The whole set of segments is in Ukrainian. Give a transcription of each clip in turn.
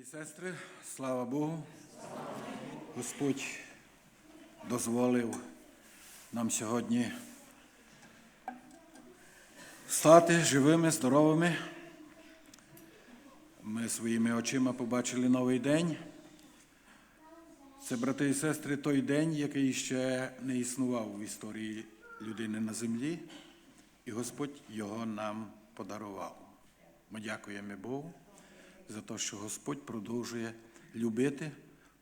і сестри, слава Богу. Господь дозволив нам сьогодні стати живими, здоровими. Ми своїми очима побачили новий день. Це, брати і сестри, той день, який ще не існував в історії людини на землі, і Господь його нам подарував. Ми дякуємо Богу за те, що Господь продовжує любити,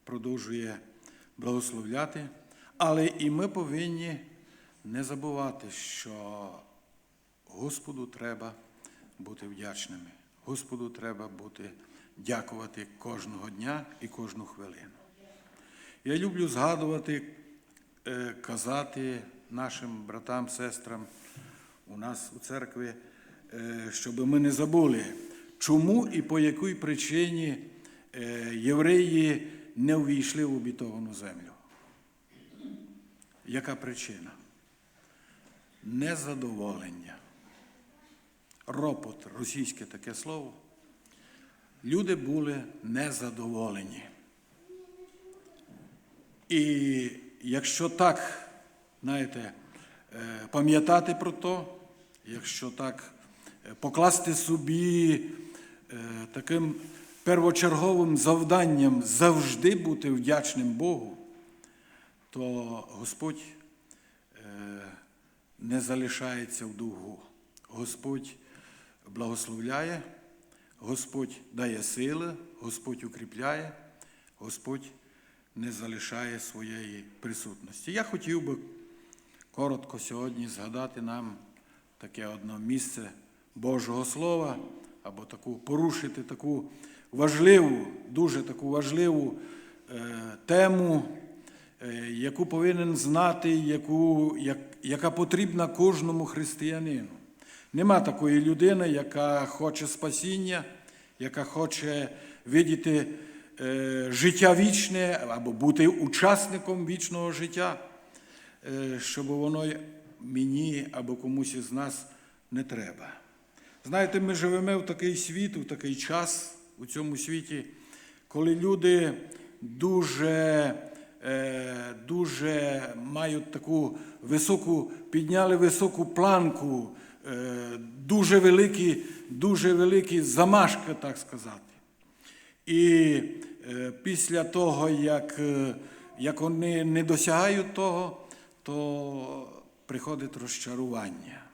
продовжує благословляти, але і ми повинні не забувати, що Господу треба бути вдячними. Господу треба бути дякувати кожного дня і кожну хвилину. Я люблю згадувати, е, казати нашим братам, сестрам у нас у церкві, е, щоб ми не забули, чому і по якій причині е, євреї не увійшли в обітовану землю. Яка причина? Незадоволення. Ропот, російське таке слово. Люди були незадоволені. І якщо так, знаєте, е, пам'ятати про то, якщо так е, покласти собі таким первочерговим завданням завжди бути вдячним Богу, то Господь не залишається в дугу. Господь благословляє, Господь дає сили, Господь укріпляє, Господь не залишає своєї присутності. Я хотів би коротко сьогодні згадати нам таке одне місце Божого Слова, або таку порушити таку важливу, дуже таку важливу е, тему, е, яку повинен знати, яку, як, яка потрібна кожному християнину. Нема такої людини, яка хоче спасіння, яка хоче видіти е, життя вічне або бути учасником вічного життя, щоб воно мені або комусь із нас не треба. Знаєте, ми живемо в такий світ, в такий час у цьому світі, коли люди дуже, е, дуже мають таку високу, підняли високу планку, е, дуже великі, дуже великі замашки, так сказати. І е, після того, як, як вони не досягають того, то приходить розчарування.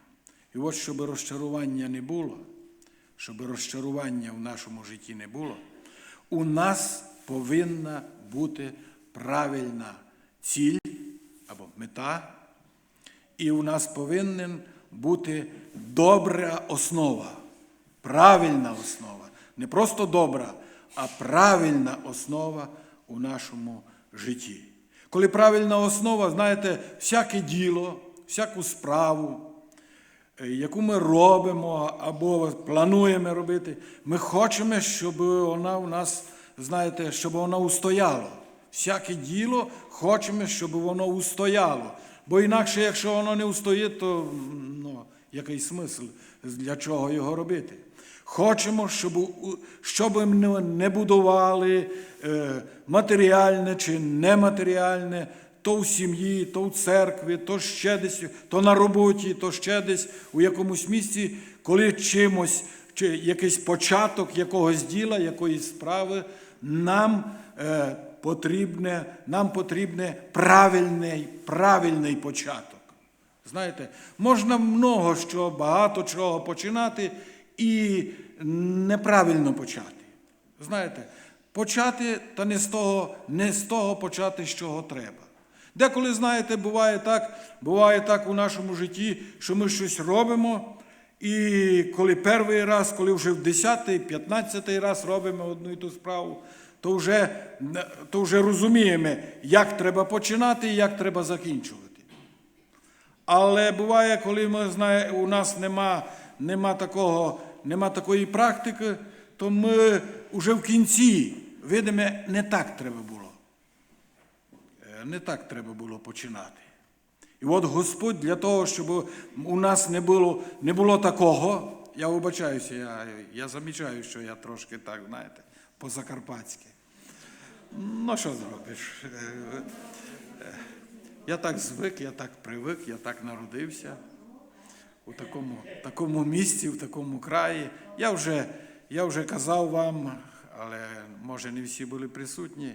І от щоб розчарування не було, щоб розчарування в нашому житті не було, у нас повинна бути правильна ціль або мета, і у нас повинна бути добра основа, правильна основа. Не просто добра, а правильна основа у нашому житті. Коли правильна основа, знаєте, всяке діло, всяку справу, яку ми робимо або плануємо робити, ми хочемо, щоб вона у нас, знаєте, щоб вона устояла. Всяке діло хочемо, щоб воно устояло. Бо інакше, якщо воно не устоїть, то ну, який смисл, для чого його робити? Хочемо, щоб щоб не будували е, матеріальне чи нематеріальне, то в сім'ї, то в церкві, то ще десь, то на роботі, то ще десь у якомусь місці, коли чимось, чи якийсь початок якогось діла, якоїсь справи, нам е, потрібне, нам потрібне правильний, правильний початок. Знаєте, можна много що, багато чого починати і неправильно почати. Знаєте, почати та не з того, не з того почати, з чого треба. Деколи, знаєте, буває так, буває так у нашому житті, що ми щось робимо, і коли перший раз, коли вже в 10 15 раз робимо одну і ту справу, то вже, то вже розуміємо, як треба починати і як треба закінчувати. Але буває, коли ми знає, у нас нема, нема, такого, нема такої практики, то ми вже в кінці видимо, не так треба було. Не так треба було починати. І от Господь для того, щоб у нас не було не було такого, я вибачаюся, я я замічаю, що я трошки так, знаєте, по-закарпатськи. Ну, що зробиш? Е, е, Я так звик, я так привик, я так народився у такому, такому місці, в такому краї. Я вже, я вже казав вам, але може не всі були присутні.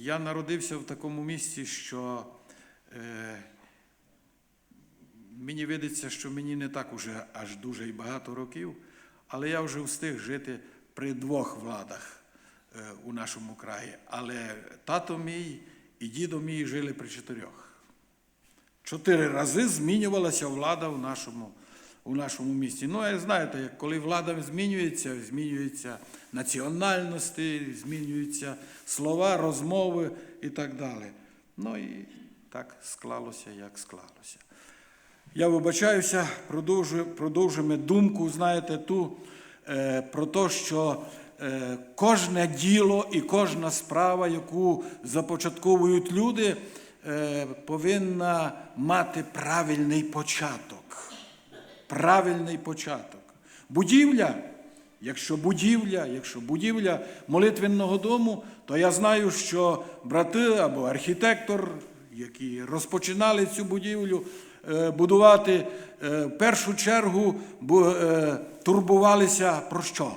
Я народився в такому місці, що е, мені видиться, що мені не так уже аж дуже і багато років, але я вже встиг жити при двох владах е, у нашому краї. Але тато мій і дідо мій жили при чотирьох. Чотири рази змінювалася влада в нашому, у нашому місті. Ну, а знаєте, коли влада змінюється, змінюються національності, змінюються слова, розмови і так далі. Ну і так склалося, як склалося. Я вибачаюся, продовжуємо думку, знаєте, ту е, про те, що е, кожне діло і кожна справа, яку започатковують люди, е, повинна мати правильний початок. Правильний початок. Будівля, якщо будівля, якщо будівля молитвенного дому, то я знаю, що брати або архітектор, які розпочинали цю будівлю е, будувати, е, в першу чергу е, турбувалися про що?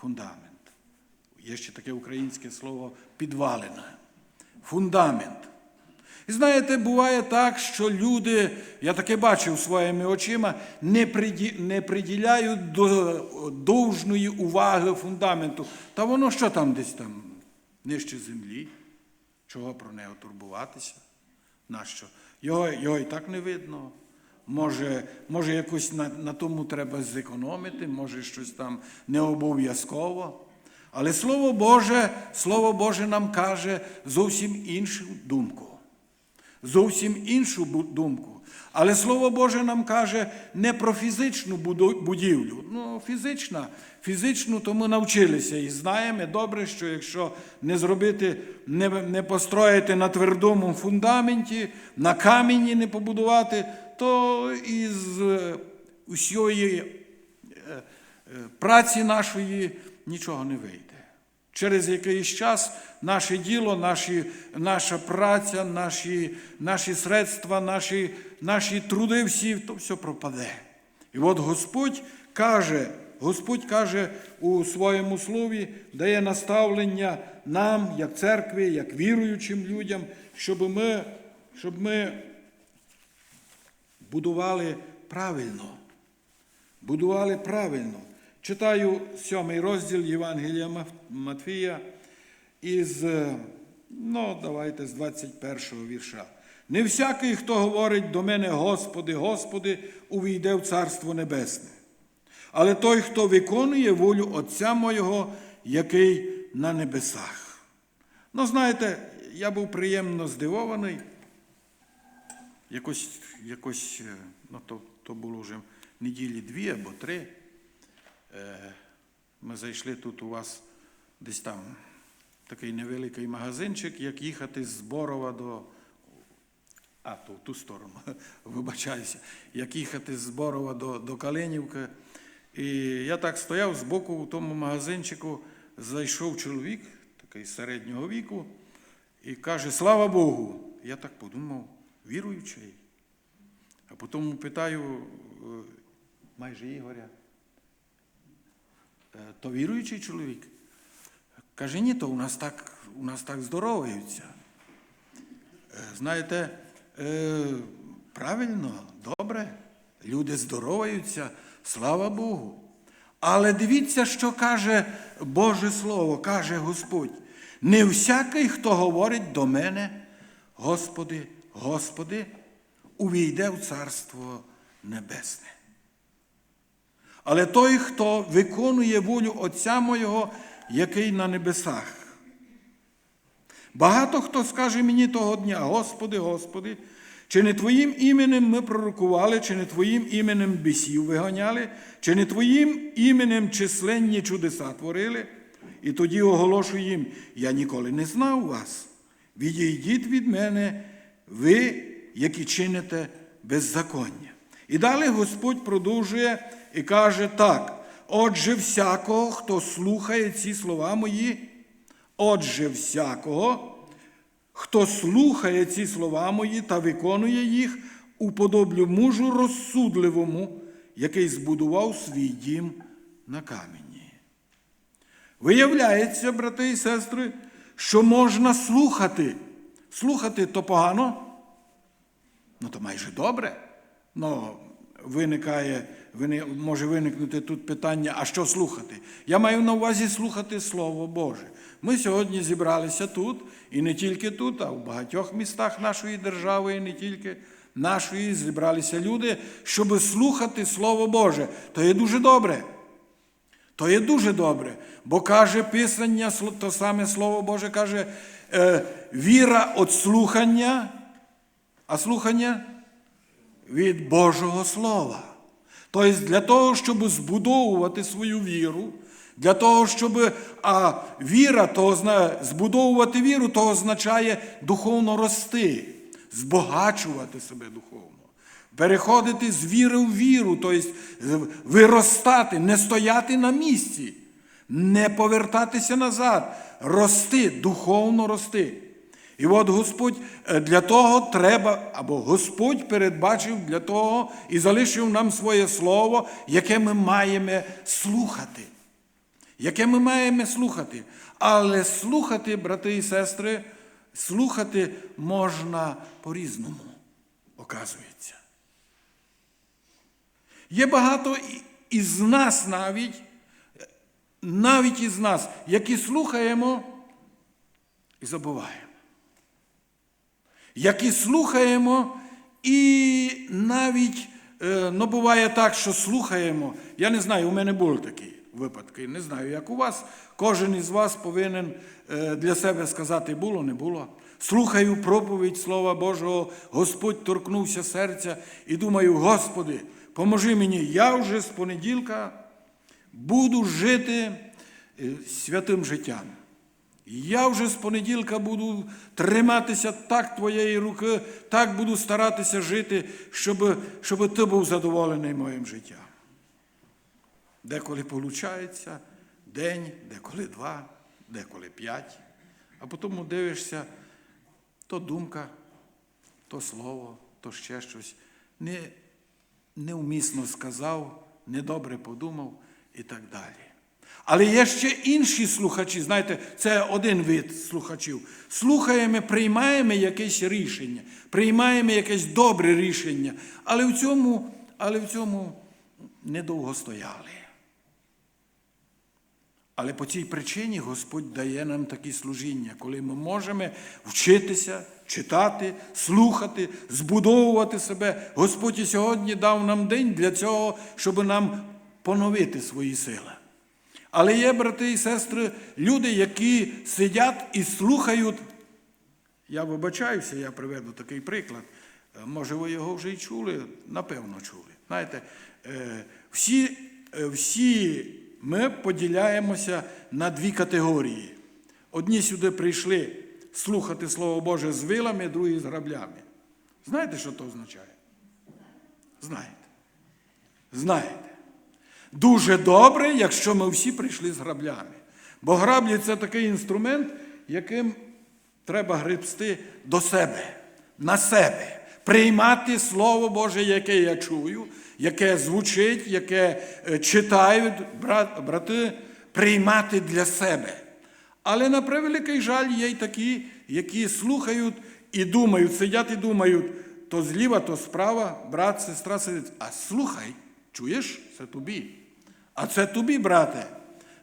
Фундамент. Є ще таке українське слово підвалина. Фундамент. І знаєте, буває так, що люди, я таке бачив своїми очима, не, приді, не приділяють до довжної уваги фундаменту. Та воно що там десь там нижче землі? Чого про нього турбуватися? Нащо? Його, його і так не видно. Може, може якось на, на тому треба зекономити, може щось там не обов'язково. Але Слово Боже, Слово Боже нам каже зовсім іншу думку. Зовсім іншу думку. Але Слово Боже нам каже не про фізичну будівлю. Ну, фізична, фізичну, то ми навчилися і знаємо добре, що якщо не зробити, не, не построїти на твердому фундаменті, на камені не побудувати, то із е, усієї е, е, праці нашої нічого не вийде. Через якийсь час наше діло, наші, наша праця, наші, наші средства, наші, наші труди всі, то все пропаде. І от Господь каже, Господь каже у своєму слові, дає наставлення нам, як церкві, як віруючим людям, щоб ми, щоб ми будували правильно. Будували правильно. Читаю сьомий розділ Євангелія Матфія із, е, ну, давайте, з 21 вірша. Не всякий, хто говорить до мене, Господи, Господи, увійде в Царство Небесне. Але той, хто виконує волю Отця Моєго, який на небесах. Ну, знаєте, я був приємно здивований. Якось, якось е, ну, то, то було вже неділі дві або три. Е, Ми зайшли тут у вас десь там такий невеликий магазинчик, як їхати з Борова до. А, то ту сторону, вибачаюся, як їхати з Борова до, до Калинівки. І я так стояв збоку у тому магазинчику, зайшов чоловік, такий середнього віку, і каже: Слава Богу! Я так подумав, віруючий. А потім питаю е, майже Ігоря, «Е, то віруючий чоловік? Каже, ні, то у нас так, у нас так здороваються. Е, Знаєте, е, правильно, добре, люди здороваються, слава Богу. Але дивіться, що каже Боже Слово, каже Господь. Не всякий, хто говорить до мене, Господи, Господи, увійде в Царство Небесне. Але той, хто виконує волю Отця Моєго, який на небесах. Багато хто скаже мені того дня, Господи, Господи, чи не Твоїм іменем ми пророкували, чи не Твоїм іменем бісів виганяли, чи не Твоїм іменем численні чудеса творили? І тоді оголошую їм, я ніколи не знав вас. Відійдіть від мене, ви, які чините беззаконня. І далі Господь продовжує і каже так: Отже, всякого, хто слухає ці слова мої, отже, всякого, хто слухає ці слова мої та виконує їх, уподоблю мужу розсудливому, який збудував свій дім на камені. Виявляється, брати і сестри, що можна слухати. Слухати то погано, ну то майже добре. Ну, виникає, вини- може виникнути тут питання, а що слухати? Я маю на увазі слухати Слово Боже. Ми сьогодні зібралися тут, і не тільки тут, а в багатьох містах нашої держави, і не тільки нашої, зібралися люди, щоб слухати Слово Боже. То є дуже добре. То є дуже добре, бо каже Писання, то саме Слово Боже каже, е, віра від слухання, а слухання від Божого Слова. Тобто для того, щоб збудовувати свою віру, для того, щоб а віра, то збудовувати віру, то означає духовно рости, збагачувати себе духовно. Переходити з віри в віру, тобто виростати, не стояти на місці, не повертатися назад, рости, духовно рости. І от Господь е, для того треба, або Господь передбачив для того і залишив нам своє слово, яке ми маємо слухати. Яке ми маємо слухати. Але слухати, брати і сестри, слухати можна по-різному, оказується. Є багато із нас навіть, навіть із нас, які слухаємо і забуваємо. Які слухаємо, і навіть е, ну, буває так, що слухаємо. Я не знаю, у мене були такі випадки. Не знаю, як у вас. Кожен із вас повинен е, для себе сказати, було, не було. Слухаю проповідь Слова Божого, Господь торкнувся серця і думаю, Господи, поможи мені, я вже з понеділка буду жити е, святим життям. Я вже з понеділка буду триматися так твоєї руки, так буду старатися жити, щоб, щоб ти був задоволений моїм життям. Деколи виходить день, деколи два, деколи п'ять, а потім дивишся, то думка, то слово, то ще щось. Не, неумісно сказав, недобре подумав і так далі. Але є ще інші слухачі, знаєте, це один вид слухачів. Слухаємо, приймаємо якесь рішення, приймаємо якесь добре рішення, але в цьому, але в цьому недовго стояли. Але по цій причині Господь дає нам такі служіння, коли ми можемо вчитися, читати, слухати, збудовувати себе. Господь і сьогодні дав нам день для цього, щоб нам поновити свої сили. Але є, брати і сестри, люди, які сидять і слухають. Я вибачаюся, я приведу такий приклад. Е, Може, ви його вже й чули, напевно, чули. Знаєте, е, всі, е, всі ми поділяємося на дві категорії. Одні сюди прийшли слухати Слово Боже з вилами, другі з граблями. Знаєте, що це означає? Знаєте. Знаєте. Дуже добре, якщо ми всі прийшли з граблями. Бо граблі це такий інструмент, яким треба гребсти до себе, на себе, приймати Слово Боже, яке я чую, яке звучить, яке е, читають брат, брати, приймати для себе. Але на превеликий жаль є й такі, які слухають і думають, сидять і думають, то зліва, то справа, брат, сестра сидить. А слухай, чуєш, це тобі. А це тобі, брате.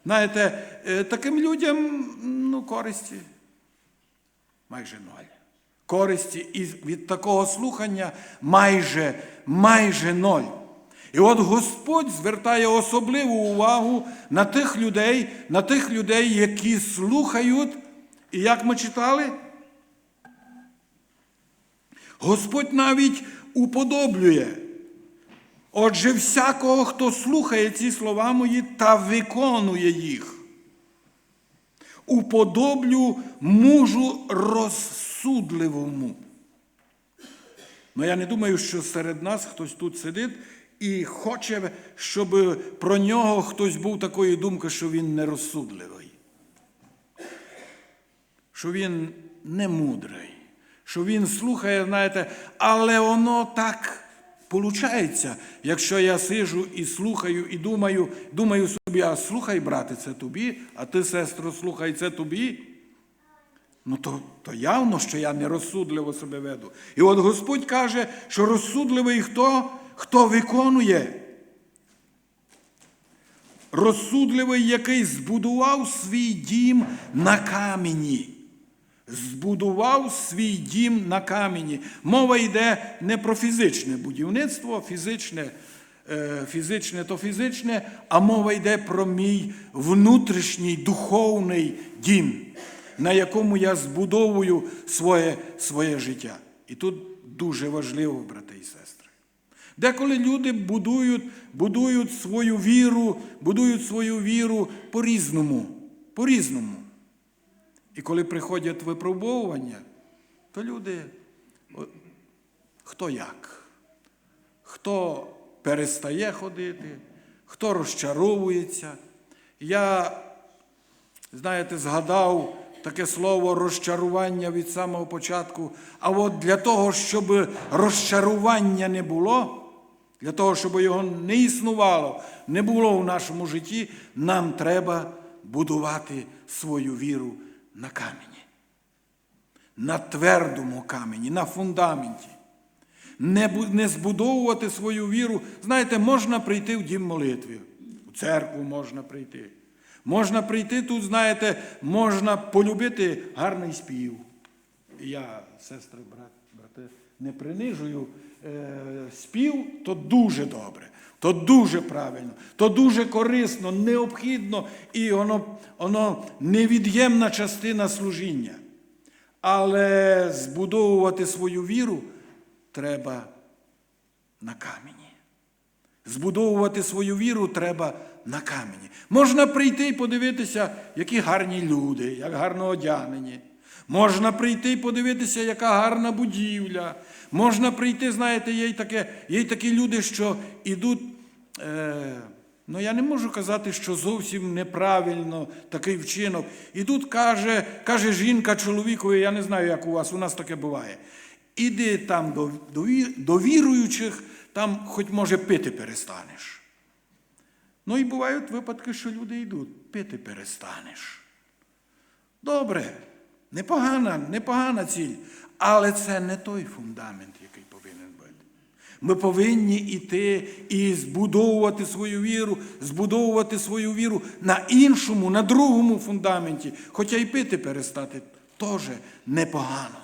Знаєте, е, таким людям ну, користі майже ноль. Користі від такого слухання майже, майже ноль. І от Господь звертає особливу увагу на тих людей, на тих людей, які слухають, і як ми читали, Господь навіть уподоблює. Отже, всякого, хто слухає ці слова мої та виконує їх, уподоблю мужу розсудливому. Ну, я не думаю, що серед нас хтось тут сидить і хоче, щоб про нього хтось був такої думки, що він нерозсудливий, що він не мудрий, що він слухає, знаєте, але воно так получається, якщо я сижу і слухаю, і думаю, думаю собі, а слухай, брате, це тобі, а ти, сестро, слухай, це тобі. Ну, то, то явно, що я нерозсудливо себе веду. І от Господь каже, що розсудливий хто? Хто виконує. Розсудливий, який збудував свій дім на камені. Збудував свій дім на камені. Мова йде не про фізичне будівництво, фізичне, е, фізичне то фізичне, а мова йде про мій внутрішній духовний дім, на якому я збудовую своє, своє життя. І тут дуже важливо, брати і сестри. Деколи люди будують, будують свою віру, будують свою віру по-різному. По-різному. І коли приходять випробовування, то люди хто як, хто перестає ходити, хто розчаровується. Я, знаєте, згадав таке слово розчарування від самого початку. А от для того, щоб розчарування не було, для того, щоб його не існувало, не було в нашому житті, нам треба будувати свою віру на камені, на твердому камені, на фундаменті. Не, збудовувати свою віру. Знаєте, можна прийти в дім молитви, в церкву можна прийти. Можна прийти тут, знаєте, можна полюбити гарний спів. Я, сестри, брат, брати, не принижую е, спів, то дуже добре, то дуже правильно, то дуже корисно, необхідно, і воно, воно невід'ємна частина служіння. Але збудовувати свою віру треба на камені. Збудовувати свою віру треба на камені. Можна прийти і подивитися, які гарні люди, як гарно одягнені. Можна прийти і подивитися, яка гарна будівля. Можна прийти, знаєте, є й, таке, є й такі люди, що йдуть. Е, ну, я не можу казати, що зовсім неправильно такий вчинок. І тут каже, каже жінка чоловікові, я не знаю, як у вас, у нас таке буває. Іди там до, до, до віруючих, там хоч може пити перестанеш. Ну і бувають випадки, що люди йдуть, пити перестанеш. Добре, непогана, непогана ціль, але це не той фундамент, який повинен бути. Ми повинні йти і збудовувати свою віру, збудовувати свою віру на іншому, на другому фундаменті, хоча й пити перестати теж непогано.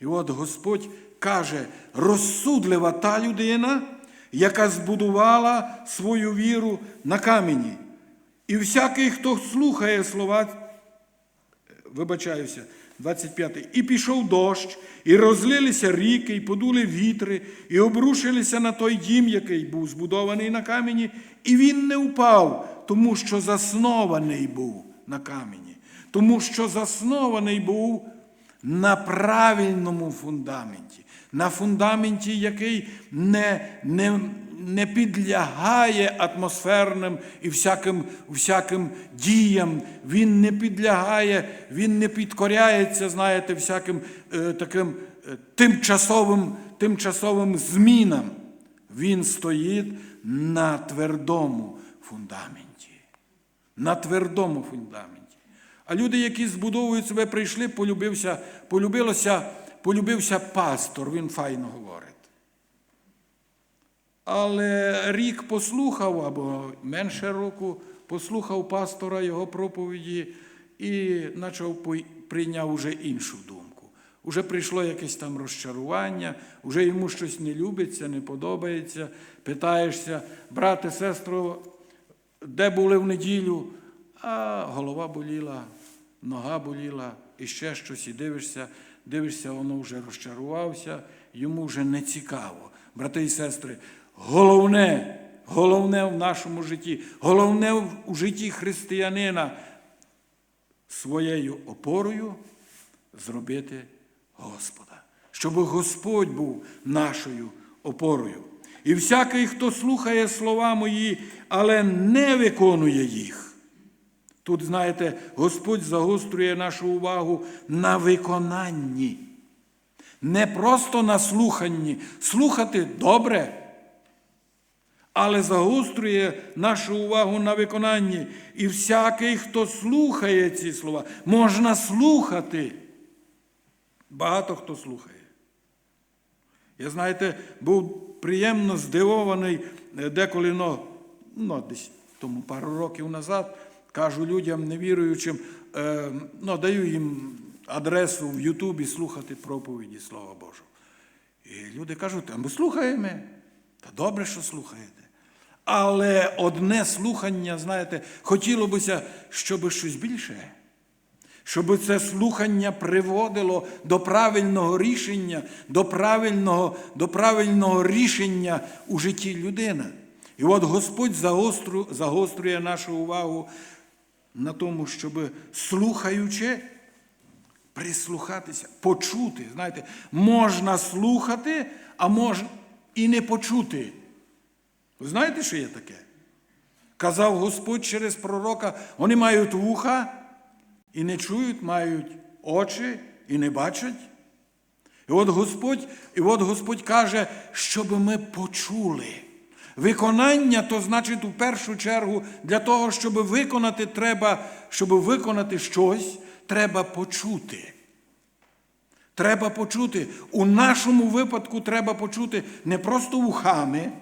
І от Господь каже, розсудлива та людина, яка збудувала свою віру на камені. І всякий, хто слухає слова, вибачаюся, 25. І пішов дощ, і розлилися ріки, і подули вітри, і обрушилися на той дім, який був збудований на камені, і він не впав, тому що заснований був на камені, тому що заснований був на правильному фундаменті, на фундаменті, який не, не, не підлягає атмосферним і всяким, всяким діям, він не підлягає, він не підкоряється, знаєте, всяким е, таким е, тимчасовим, тимчасовим змінам. Він стоїть на твердому фундаменті. На твердому фундаменті. А люди, які збудовують себе, прийшли, полюбився, полюбилося, полюбився пастор, він файно говорить. Але рік послухав, або менше року, послухав пастора його проповіді і почав прийняв уже іншу думку. Уже прийшло якесь там розчарування, вже йому щось не любиться, не подобається. Питаєшся, брате, сестро, де були в неділю? А голова боліла, нога боліла, і ще щось, і дивишся, дивишся, воно вже розчарувався, йому вже не цікаво. Брати і сестри, головне, головне в нашому житті, головне у житті християнина своєю опорою зробити Господа, щоб Господь був нашою опорою. І всякий, хто слухає слова мої, але не виконує їх. Тут, знаєте, Господь загострює нашу увагу на виконанні. Не просто на слуханні. Слухати добре, але загострює нашу увагу на виконанні. І всякий, хто слухає ці слова, можна слухати. Багато хто слухає. Я, знаєте, був приємно здивований е, деколи, ну, ну, десь тому пару років назад, кажу людям, невіруючим, е, ну, даю їм адресу в Ютубі слухати проповіді Слова Божого. І люди кажуть, а ми слухаємо. Та добре, що слухаєте. Але одне слухання, знаєте, хотіло бися, щоб щось більше. Щоб це слухання приводило до правильного рішення, до правильного, до правильного рішення у житті людини. І от Господь загостру, загострює нашу увагу на тому, щоб слухаючи, прислухатися, почути. Знаєте, можна слухати, а можна і не почути. Ви знаєте, що є таке? Казав Господь через пророка, вони мають вуха і не чують, мають очі і не бачать. І от Господь, і от Господь каже, щоб ми почули. Виконання то значить у першу чергу для того, щоб виконати треба, щоб виконати щось, треба почути. Треба почути. У нашому випадку треба почути не просто вухами.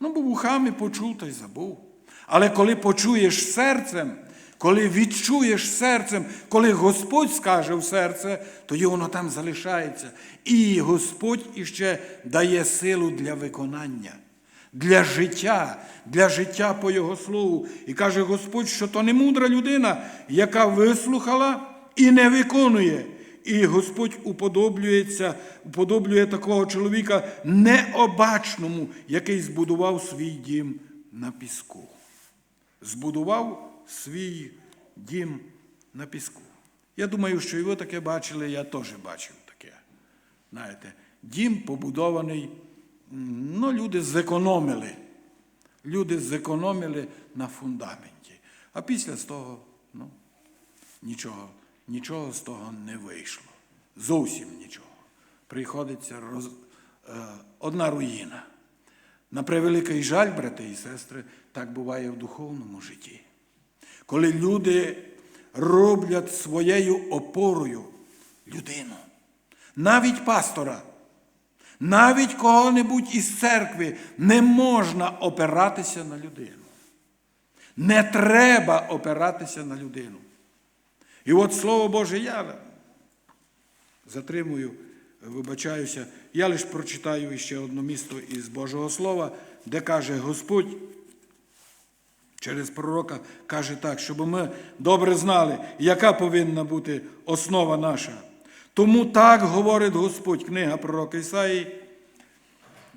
Ну, бо вухами почув та й забув. Але коли почуєш серцем, коли відчуєш серцем, коли Господь скаже в серце, тоді воно там залишається. І Господь іще дає силу для виконання, для життя, для життя по Його слову. І каже Господь, що то не мудра людина, яка вислухала і не виконує. І Господь уподоблюється, уподоблює такого чоловіка необачному, який збудував свій дім на піску. Збудував свій дім на піску. Я думаю, що ви таке бачили, я теж бачив таке. Знаєте, дім побудований, ну, люди зекономили. Люди зекономили на фундаменті. А після того, ну, нічого, нічого з того не вийшло. Зовсім нічого. Приходиться роз... е, одна руїна. На превеликий жаль, брати і сестри, так буває в духовному житті. Коли люди роблять своєю опорою людину, навіть пастора, навіть кого-небудь із церкви не можна опиратися на людину. Не треба опиратися на людину. І от Слово Боже, я затримую, вибачаюся, я лише прочитаю ще одне місто із Божого Слова, де каже Господь. Через пророка каже так, щоб ми добре знали, яка повинна бути основа наша. Тому так говорить Господь, книга пророка Ісаї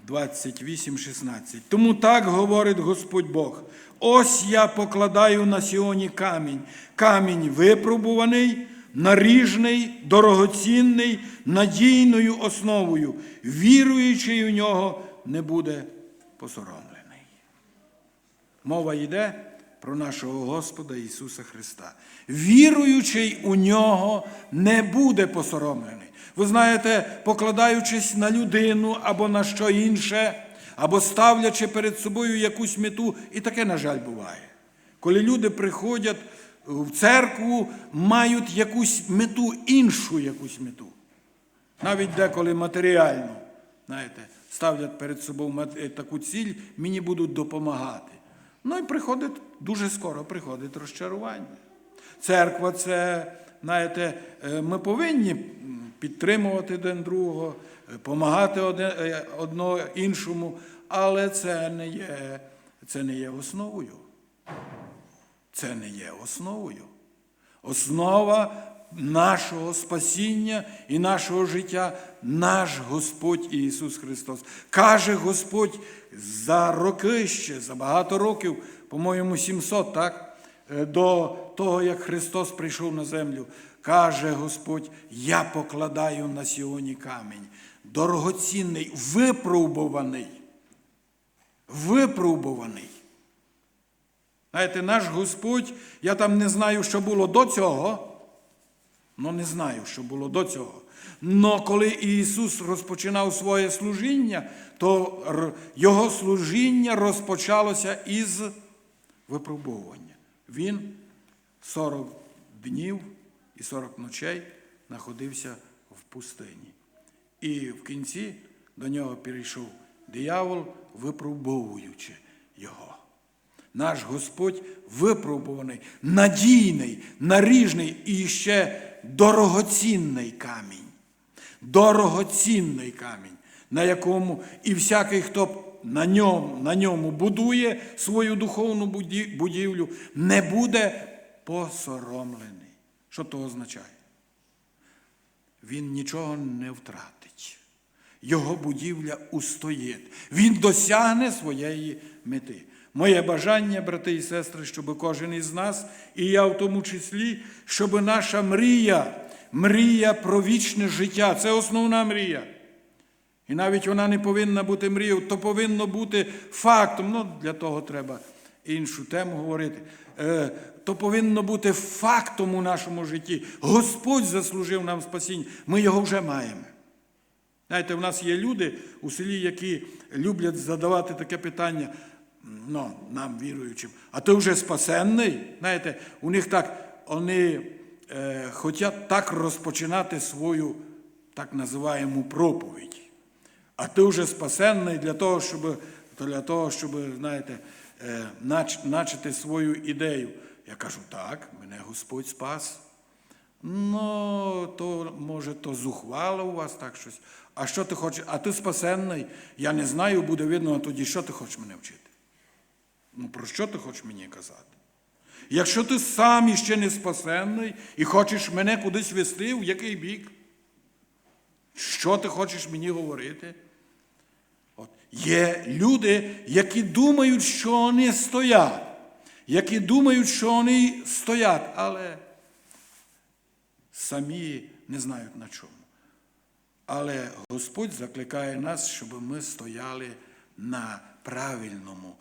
28, 16. Тому так говорить Господь Бог. Ось я покладаю на Сіоні камінь, камінь випробуваний, наріжний, дорогоцінний, надійною основою, віруючий у нього не буде посоромлений. Мова йде про нашого Господа Ісуса Христа. Віруючий у нього не буде посоромлений. Ви знаєте, покладаючись на людину або на що інше, або ставлячи перед собою якусь мету, і таке, на жаль, буває. Коли люди приходять в церкву, мають якусь мету, іншу якусь мету. Навіть деколи матеріальну, знаєте, ставлять перед собою таку ціль, мені будуть допомагати. Ну і приходить дуже скоро приходить розчарування. Церква це, знаєте, ми повинні підтримувати один другого, допомагати одно іншому, але це не є, це не є основою. Це не є основою. Основа нашого спасіння і нашого життя наш Господь Ісус Христос. Каже Господь за роки ще, за багато років, по-моєму, 700, так? До того, як Христос прийшов на землю, каже Господь: Я покладаю на Сіоні камінь, дорогоцінний, випробуваний. випробуваний. Знаєте, наш Господь, я там не знаю, що було до цього, ну не знаю, що було до цього. Но коли Ісус розпочинав своє служіння, то Його служіння розпочалося із випробовування. Він 40 днів і 40 ночей знаходився в пустині. І в кінці до нього перейшов диявол, випробовуючи його. Наш Господь випробуваний, надійний, наріжний і ще дорогоцінний камінь. Дорогоцінний камінь, на якому і всякий, хто на ньому, на ньому будує свою духовну будівлю, не буде посоромлений. Що то означає? Він нічого не втратить. Його будівля устоїть. Він досягне своєї мети. Моє бажання, брати і сестри, щоб кожен із нас, і я в тому числі, щоб наша мрія, мрія про вічне життя це основна мрія. І навіть вона не повинна бути мрією, то повинно бути фактом. Ну, для того треба іншу тему говорити. Е, то повинно бути фактом у нашому житті. Господь заслужив нам спасіння. Ми його вже маємо. Знаєте, в нас є люди у селі, які люблять задавати таке питання, ну, нам віруючим, а ти вже спасенний? Знаєте, у них так, вони е, хочуть так розпочинати свою так називаємо проповідь. А ти вже спасенний для того, щоб, для того, щоб знаєте, начати свою ідею. Я кажу, так, мене Господь спас. Ну, то може, то зухвало у вас так щось. А що ти хочеш? А ти спасенний? Я не знаю, буде видно, а тоді що ти хочеш мене вчити? Ну, про що ти хочеш мені казати? Якщо ти сам іще не спасенний і хочеш мене кудись вести, в який бік? Що ти хочеш мені говорити? Є люди, які думають, що вони стоять, які думають, що вони стоять, але самі не знають на чому. Але Господь закликає нас, щоб ми стояли на правильному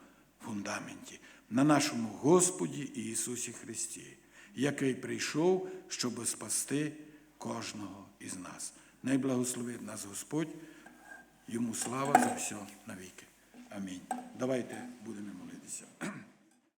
фундаменті, на нашому Господі Ісусі Христі, який прийшов, щоб спасти кожного із нас. Найблагословить нас Господь, йому слава за все навіки. Амінь. Давайте будемо молитися.